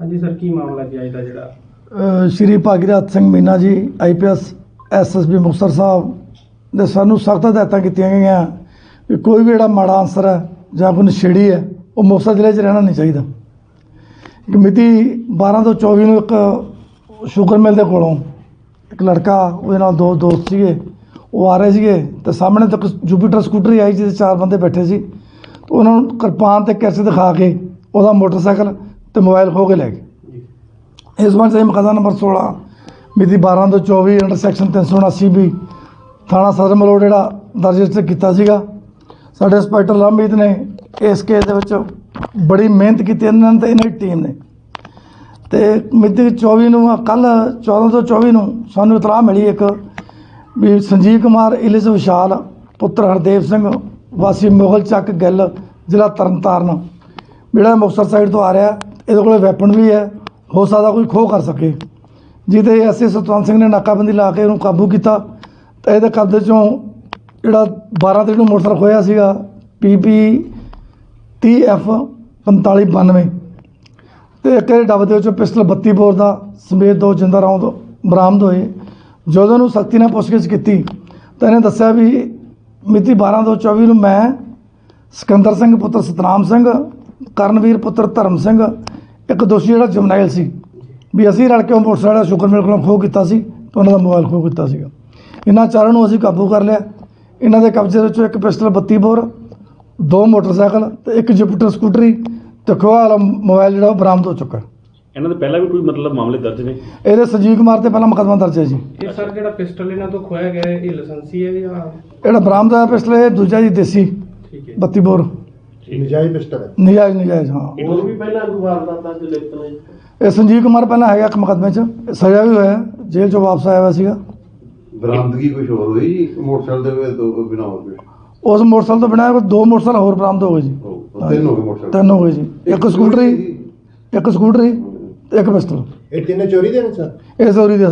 ਹਾਂਜੀ ਸਰ ਕੀ ਮਾਮਲਾ ਜੀ ਅੱਜ ਦਾ ਜਿਹੜਾ? ਅ, ਸ਼੍ਰੀ ਭਾਗੀਰਥ ਸਿੰਘ ਮੀਨਾ ਜੀ ਆਈਪੀਐਸ ਐਸਐਸਬੀ ਮੁਕਤਸਰ ਸਾਹਿਬ ਦੇ ਸਾਨੂੰ ਸਖਤ ਹਦਾਇਤਾਂ ਕੀਤੀਆਂ ਗਈਆਂ ਕਿ ਕੋਈ ਵੀ ਜਿਹੜਾ ਮਾੜਾ ਅਨਸਰ ਹੈ ਜਾਂ ਕੋਈ ਨਸ਼ੇੜੀ ਹੈ ਉਹ ਮੁਕਤਸਰ ਜ਼ਿਲ੍ਹੇ 'ਚ ਰਹਿਣਾ ਨਹੀਂ ਚਾਹੀਦਾ। ਮਿਤੀ 12 ਤੋਂ 24 ਨੂੰ ਇੱਕ ਸ਼ੂਗਰ ਮਿਲ ਦੇ ਕੋਲੋਂ ਇੱਕ ਲੜਕਾ, ਉਹਦੇ ਨਾਲ ਦੋ ਦੋਸਤ ਸੀਗੇ, ਉਹ ਆ ਰਹੇ ਸੀਗੇ ਤੇ ਸਾਹਮਣੇ ਤੱਕ ਜੁਪੀਟਰ ਸਕੂਟਰੀ ਆਈ ਜਿਹਦੇ 'ਚ ਚਾਰ ਬੰਦੇ ਬੈਠੇ ਸੀ। ਤੇ ਉਹਨਾਂ ਨੂੰ ਕਿਰਪਾਨ ਤੇ ਕੈਸੇ ਦਿਖਾ ਕੇ ਉਹਦਾ ਮੋਟਰਸਾਈਕਲ ਤੇ ਮੋਬਾਈਲ ਖੋਹ ਕੇ ਲੈ ਗਏ। ਇਸ ਵਾਰ ਸਹੀ ਮੁਕੱਦਮਾ ਨੰਬਰ 16 ਮਿਤੀ 12 ਤੋਂ 24 ਅੰਡਰ ਸੈਕਸ਼ਨ 379 ਵੀ ਥਾਣਾ ਸਦਰ ਮਲੋੜ ਜਿਹੜਾ ਦਰਜ ਰਜਿਸਟਰ ਕੀਤਾ ਸੀਗਾ। ਸਾਡੇ ਇੰਸਪੈਕਟਰ ਲੰਮੀਤ ਨੇ ਇਸ ਕੇਸ ਦੇ ਵਿੱਚ ਬੜੀ ਮਿਹਨਤ ਕੀਤੀ, ਇਹਨਾਂ ਨੇ ਤੇ ਇਹਨਾਂ ਦੀ ਟੀਮ ਨੇ। ਤੇ ਮਿਤੀ 24 ਨੂੰ ਕੱਲ 14 ਤੋਂ 24 ਨੂੰ ਸਾਨੂੰ ਇਤਲਾਹ ਮਿਲੀ ਇੱਕ ਵੀ ਸੰਜੀਵ ਕੁਮਾਰ, ਇਲਿਸ ਵਿਸ਼ਾਲ, ਪੁੱਤਰ ਹਰਦੇਵ ਸਿੰਘ, ਵਾਸੀ ਮੁਗਲ ਚੱਕ ਗਿੱਲ, ਜ਼ਿਲ੍ਹਾ ਤਰਨਤਾਰਨ। ਜਿਹੜਾ ਮੁਕਤਸਰ ਸਾਈਡ ਤੋਂ ਆ ਰਿਹਾ, ਇਹਦੇ ਕੋਲੇ ਵੈਪਨ ਵੀ ਹੈ, ਹੋ ਸਕਦਾ ਕੋਈ ਖੋਹ ਕਰ ਸਕੇ। ਜਿਹਦੇ ਐਸਏ ਸਤਵੰਤ ਸਿੰਘ ਨੇ ਨਾਕਾਬੰਦੀ ਲਾ ਕੇ ਉਹਨੂੰ ਕਾਬੂ ਕੀਤਾ। ਤਾਂ ਇਹਦੇ ਕਬਜ਼ੇ ਚੋਂ ਜਿਹੜਾ 12 ਤਰੀਕ ਨੂੰ ਮੋਟਰਸਾਈਕਲ ਖੋਇਆ ਸੀਗਾ ਪੀਪੀ 30F 4592 ਤੇ ਇੱਕ ਇਹ ਡੱਬ ਦੇ ਵਿੱਚੋਂ ਪਿਸਟਲ 32 ਬੋਰ ਦਾ, ਸਮੇਤ ਦੋ ਜਿੰਦਾ ਰੌਂਦ ਬਰਾਮਦ ਹੋਏ। ਜਦੋਂ ਨੂੰ ਸਖਤੀ ਨਾਲ ਪੁੱਛਗਿੱਛ ਕੀਤੀ ਤਾਂ ਇਹਨੇ ਦੱਸਿਆ ਵੀ ਮਿਤੀ 12 ਤੋਂ 24 ਨੂੰ ਮੈਂ, ਸਿਕੰਦਰ ਸਿੰਘ ਪੁੱਤਰ ਸਤਨਾਮ ਸਿੰਘ, ਕਰਨਵੀਰ ਪੁੱਤਰ ਧਰਮ ਸਿੰਘ, ਇੱਕ ਦੋਸ਼ੀ ਜਿਹੜਾ ਜਮਨਾਇਲ ਸੀ। ਵੀ ਅਸੀਂ ਰਲ ਕੇ ਉਹ ਮੋਟਰਸਾਈਕਲ ਦਾ ਸ਼ੁਕਰ ਮੇਰੇ ਕੋਲੋਂ ਖੋਹ ਕੀਤਾ ਸੀ ਤੇ ਉਹਨਾਂ ਦਾ ਮੋਬਾਈਲ ਖੋਹ ਕੀਤਾ ਸੀਗਾ। ਇਹਨਾਂ ਚਾਰਾਂ ਨੂੰ ਅਸੀਂ ਕਾਬੂ ਕਰ ਲਿਆ। ਇਹਨਾਂ ਦੇ ਕਬਜ਼ੇ ਵਿੱਚੋਂ ਇੱਕ ਪਿਸਟਲ 32 ਬੋਰ, ਦੋ ਮੋਟਰਸਾਈਕਲ ਤੇ ਇੱਕ ਜੁਪੀਟਰ ਸਕੂਟਰੀ ਤੇ ਖੋਆ ਵਾਲਾ ਮੋਬਾਈਲ ਜਿਹੜਾ ਉਹ ਬਰਾਮਦ ਹੋ ਚੁੱਕਾ। ਇਹਨਾਂ ਦੇ ਪਹਿਲਾਂ ਵੀ ਕੋਈ ਮਤਲਬ ਮਾਮਲੇ ਦਰਜ ਨੇ? ਇਹਦੇ ਸੰਜੀਵ ਕੁਮਾਰ ਤੇ ਪਹਿਲਾਂ ਮੁਕੱਦਮਾ ਦਰਜ ਹੈ ਜੀ। ਇਹ ਸਰ ਜਿਹੜਾ ਪਿਸਟਲ ਇਹਨਾਂ ਤੋਂ ਖੋਇਆ ਗਿਆ ਹੈ, ਇਹ ਲਾਇਸੈਂਸੀ ਹੈ ਜਾਂ? ਜਿਹੜਾ ਬਰਾਮਦ ਹੋਇਆ ਪਿਸਟਲ ਇਹ ਦੂਜਾ ਜੀ ਦੇਸੀ ਠੀਕ ਹੈ। 32 ਬੋਰ। ਨਜਾਇਜ਼ ਪਿਸਟਲ ਹੈ। ਨਜਾਇਜ਼ ਨਜਾਇਜ਼ ਹਾਂ। ਹੋਰ ਵੀ ਪਹਿਲਾਂ ਕੋਈ ਵਾਰਦਾਤਾਂ ਚ ਲਿਪਤ ਨੇ? ਇਹ ਸੰਜੀਵ ਕੁਮਾਰ ਪਹਿਲਾਂ ਹੈਗਾ ਇੱਕ ਮੁਕੱਦਮੇ 'ਚ ਸਜ਼ਾ ਵੀ ਹੋਇਆ ਜੇਲ੍ਹ 'ਚੋਂ ਵਾਪਸ ਆਇਆ ਹੋਇਆ ਸੀਗਾ। ਬਰਾਮਦਗੀ ਕੁਝ ਹੋਰ ਹੋਈ? ਮੋਟਰਸਾਈਕਲ ਦੇ ਵਿੱਚ ਤੋਂ ਬਿਨਾ ਹੋਰ ਉਸ ਮੋਟਰਸਾਈਕਲ ਤੋਂ ਬਿਨਾਂ ਦੋ ਮੋਟਰਸਾਈਕਲ ਹੋਰ ਬਰਾਮਦ ਹੋ ਗਏ ਜੀ। ਤਿੰਨ ਹੋ ਗਏ ਮੋਟਰਸਾਈਕਲ। ਤਿੰਨ ਹੋ ਗਏ ਜੀ। ਇੱਕ ਸਕੂਟਰੀ ਇੱਕ ਸਕੂਟਰੀ ਇੱਕ ਪਿਸਟਲ ਇਹ ਤਿੰਨੇ ਚੋਰੀ ਦੇ ਨੇ ਸਰ? ਇਹ ਸੌਰੀ ਦੇ